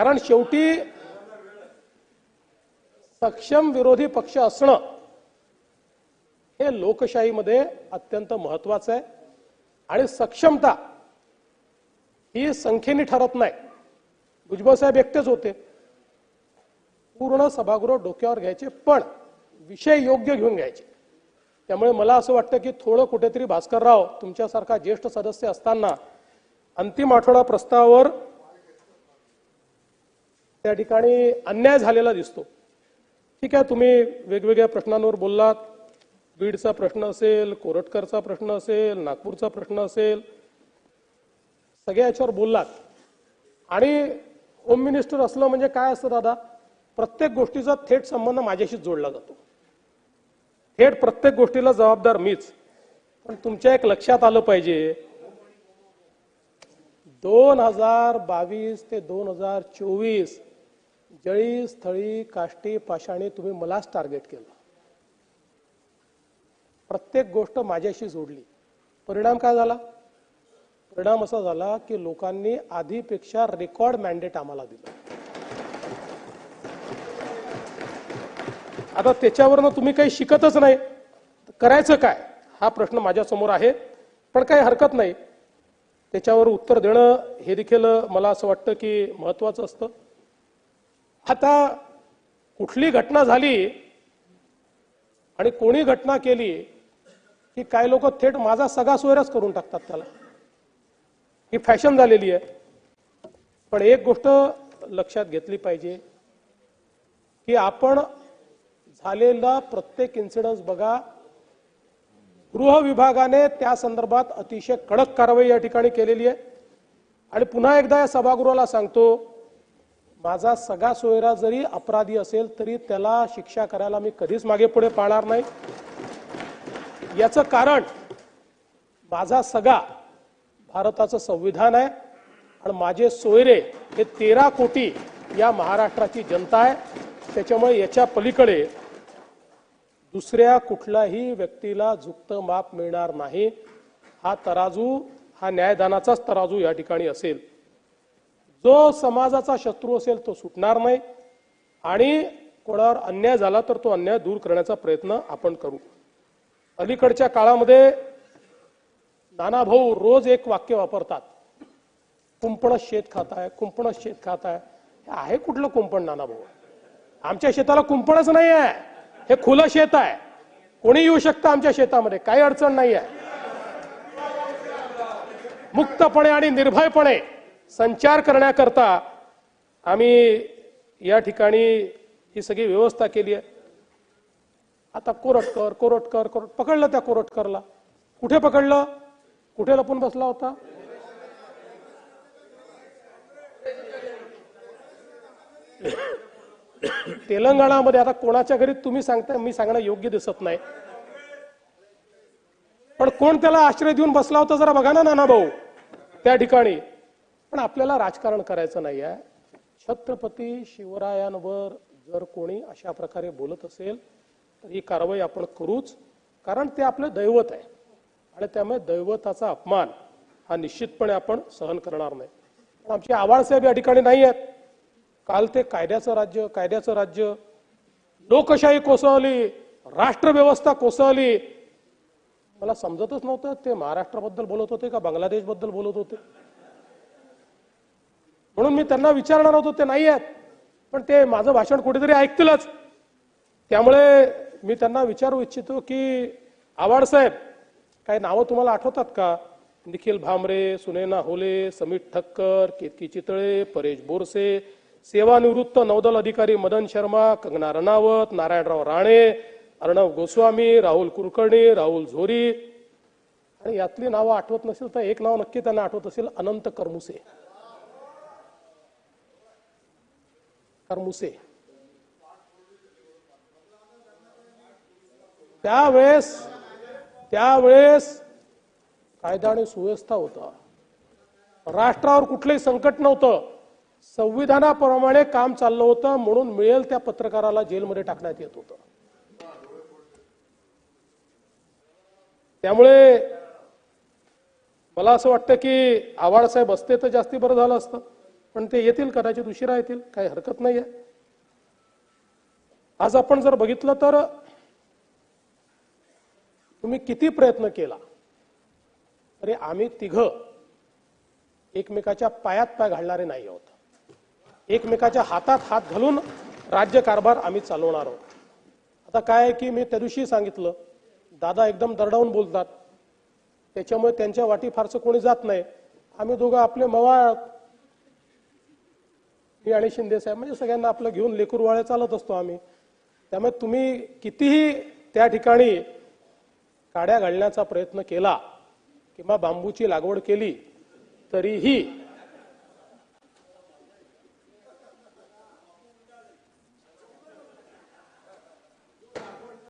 कारण शेवटी सक्षम विरोधी पक्ष असणं हे लोकशाहीमध्ये अत्यंत महत्वाचं आहे. आणि सक्षमता ही संख्येने ठरत नाही. भुजबळ साहेब एकटेच होते. पूर्ण सभागृह डोक्यावर घ्यायचे पण विषय योग्य घेऊन घ्यायचे. त्यामुळे मला असं वाटतं की थोडं कुठेतरी भास्करराव तुमच्यासारखा ज्येष्ठ सदस्य असताना अंतिम आठवडा प्रस्तावावर त्या ठिकाणी अन्याय झालेला दिसतो. ठीक आहे तुम्ही वेगवेगळ्या प्रश्नांवर बोललात. बीडचा प्रश्न असेल कोरटकरचा प्रश्न असेल नागपूरचा प्रश्न असेल सगळ्या याच्यावर बोललात. आणि होम मिनिस्टर असलं म्हणजे काय असतं दादा? प्रत्येक गोष्टीचा थेट संबंध माझ्याशीच जोडला जातो. थेट प्रत्येक गोष्टीला जबाबदार मीच. पण तुमच्या एक लक्षात आलं पाहिजे दोन हजार बावीस ते दोन हजार चोवीस जळी स्थळी काष्टी पाषाणी तुम्ही मलाच टार्गेट केलं. प्रत्येक गोष्ट माझ्याशी जोडली. परिणाम काय झाला? परिणाम असा झाला की लोकांनी आधीपेक्षा रेकॉर्ड मॅन्डेट आम्हाला दिलं. आता त्याच्यावरनं तुम्ही काही शिकतच नाही. करायचं काय? हा प्रश्न माझ्यासमोर आहे. पण काही हरकत नाही. त्याच्यावर उत्तर देणं हे देखील मला असं वाटतं की महत्वाचं असतं. आता कुठली घटना झाली आणि कोणी घटना केली की काही लोक थेट माझा सगळा सोयराच करून टाकतात त्याला? ही फॅशन झालेली आहे. पण एक गोष्ट लक्षात घेतली पाहिजे की आपण झालेला प्रत्येक इन्सिडन्स बघा. गृह विभागाने त्या संदर्भात अतिशय कडक कारवाई या ठिकाणी केलेली आहे. आणि पुन्हा एकदा या सभागृहाला सांगतो माझा सगळा सोयरा जरी अपराधी असेल तरी त्याला शिक्षा करायला मी कधीच मागे पुढे पाळणार नाही. याचं कारण माझा सगळा भारताचं संविधान आहे आणि माझे सोयरे हे तेरा कोटी या महाराष्ट्राची जनता आहे. त्याच्यामुळे याच्या पलीकडे दुसऱ्या कुठल्याही व्यक्तीला झुकतं माप मिळणार नाही. हा तराजू हा न्यायदानाचाच तराजू या ठिकाणी असेल. जो समाजाचा शत्रू असेल तो सुटणार नाही आणि कोणावर अन्याय झाला तर तो अन्याय दूर करण्याचा प्रयत्न आपण करू. अलीकडच्या काळामध्ये नाना भाऊ रोज एक वाक्य वापरतात. कुंपण शेत खात आहे कुंपण शेत आहे हे आहे कुठलं कुंपण नाना भाऊ आमच्या शेताला कुंपणच नाही आहे. हे खुलं शेत आहे. कोणी येऊ शकतं आमच्या शेतामध्ये? काही अडचण नाही आहे. मुक्तपणे आणि निर्भयपणे संचार करण्याकरता आम्ही या ठिकाणी ही सगळी व्यवस्था केली आहे. आता कोरटकर कोरटकर कोरट पकडलं त्या कोरटकरला. कुठे पकडलं? कुठे लपून बसला होता? तेलंगणामध्ये आता कोणाच्या घरी तुम्ही सांगताय मी सांगणं योग्य दिसत नाही. पण कोण त्याला आश्रय देऊन बसला होता जरा बघा ना नाना भाऊ त्या ठिकाणी. पण आपल्याला राजकारण करायचं नाही आहे छत्रपती शिवरायांवर जर कोणी अशा प्रकारे बोलत असेल तर ही कारवाई आपण करूच कारण ते आपलं दैवत आहे. आणि त्यामुळे दैवताचा अपमान हा निश्चितपणे आपण सहन करणार नाही. पण आमचे आवाळसाहेब या ठिकाणी नाही आहेत. काल ते कायद्याचं राज्य कायद्याचं राज्य लोकशाही कोसळली राष्ट्रव्यवस्था कोसळली. मला समजतच नव्हतं ते महाराष्ट्राबद्दल बोलत होते का बांगलादेशबद्दल बोलत होते? म्हणून मी त्यांना विचारणार होतो ते नाही आहेत. पण ते माझं भाषण कुठेतरी ऐकतीलच. त्यामुळे मी त्यांना विचारू इच्छितो की आवाड साहेब काही नावं तुम्हाला आठवतात का? निखिल भामरे सुनैना होले समीर ठक्कर केतकी चितळे परेश बोरसे सेवानिवृत्त नौदल अधिकारी मदन शर्मा कंगना रणावत नारायणराव राणे अर्णव गोस्वामी राहुल कुलकर्णी राहुल झोरी. आणि यातली नावं आठवत नसेल तर एक नाव नक्की त्यांना आठवत असेल अनंत करमुसे. करमुसे त्यावेळेस त्यावेळेस कायदा आणि सुव्यवस्था होता. राष्ट्रावर कुठलंही संकट नव्हतं. संविधानाप्रमाणे काम चाललं होतं म्हणून मिळेल त्या पत्रकाराला जेलमध्ये टाकण्यात येत होतं. त्यामुळे मला असं वाटतं की आव्हाडसाहेब असते तर जास्ती बरं झालं असतं. पण ते येतील कदाचित उशिरा येतील काही हरकत नाही आहे आज आपण जर बघितलं तर तुम्ही किती प्रयत्न केला तरी आम्ही तिघ एकमेकाच्या पायात पाय घालणारे नाही आहोत. एकमेकाच्या हातात हात घालून राज्यकारभार आम्ही चालवणार आहोत. आता काय आहे की मी त्या दिवशी सांगितलं दादा एकदम दरडावून बोलतात त्याच्यामुळे त्यांच्या वाटी फारसं कोणी जात नाही. आम्ही दोघं आपले मवा मी आणि शिंदे साहेब म्हणजे सगळ्यांना आपलं घेऊन लेकूरवाळे चालत असतो आम्ही. त्यामुळे तुम्ही कितीही त्या ठिकाणी काड्या घालण्याचा प्रयत्न केला किंवा बांबूची लागवड केली तरीही